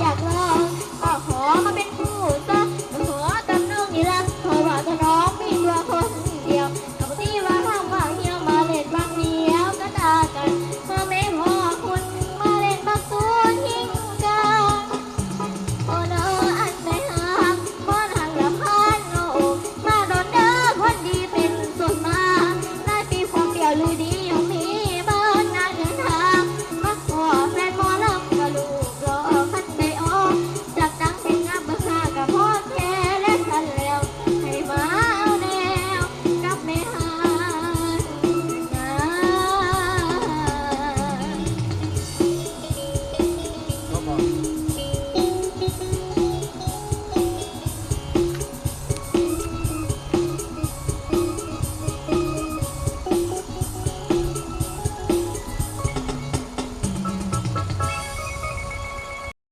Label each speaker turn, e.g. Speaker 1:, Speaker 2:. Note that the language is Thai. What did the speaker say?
Speaker 1: อยากลอง